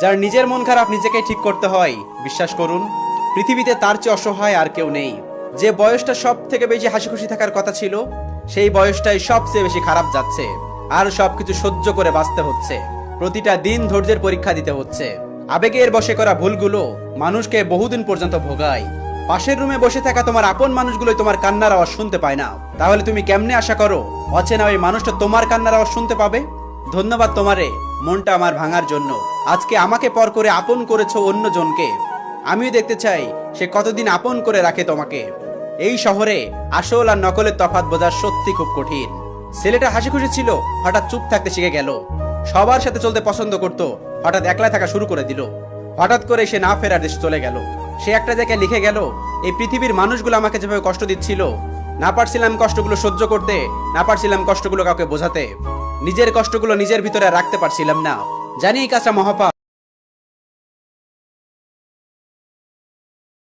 যার নিজের মন খারাপ নিজেকে ঠিক করতে হয়। বিশ্বাস করুন, পৃথিবীতে তার চেয়ে অসহায় আর কেউ নেই। যে বয়সটা সব থেকে বেশি হাসি খুশি থাকার কথা ছিল, সেই বয়সটাই সবচেয়ে বেশি খারাপ যাচ্ছে। আর সবকিছু সহ্য করে বাঁচতে হচ্ছে। প্রতিটা দিন ধৈর্যের পরীক্ষা দিতে হচ্ছে। আবেগের বসে করা ভুলগুলো মানুষকে বহুদিন পর্যন্ত ভোগায়। পাশের রুমে বসে থাকা তোমার আপন মানুষগুলোই তোমার কান্নার আওয়াজ শুনতে পায় না। তাহলে তুমি কেমনে আশা করো, অচেনা ওই মানুষটা তোমার কান্নার আওয়াজ শুনতে পাবে? ধন্যবাদ তোমারে, মনটা আমার ভাঙার জন্য। আজকে আমাকে পর করে আপন করেছ অন্য জনকে। আমিও দেখতে চাই সে কতদিন আপন করে রাখে তোমাকে। এই শহরে আসল আর নকলের তফাৎ বোঝা সত্যি খুব কঠিন। ছেলেটা হাসি খুশি ছিল, হঠাৎ চুপ থাকতে শিখে গেল। সবার সাথে চলতে পছন্দ করত, হঠাৎ একলা থাকা শুরু করে দিল। হঠাৎ করে সে না ফেরার দেশে চলে গেল। সে একটা জায়গায় লিখে গেল, এই পৃথিবীর মানুষগুলো আমাকে যেভাবে কষ্ট দিচ্ছিল, না পারছিলাম কষ্টগুলো সহ্য করতে, না পারছিলাম কষ্টগুলো কাউকে বোঝাতে। নিজের কষ্টগুলো নিজের ভিতরে রাখতে পারছিলাম না। జనీకస మొహప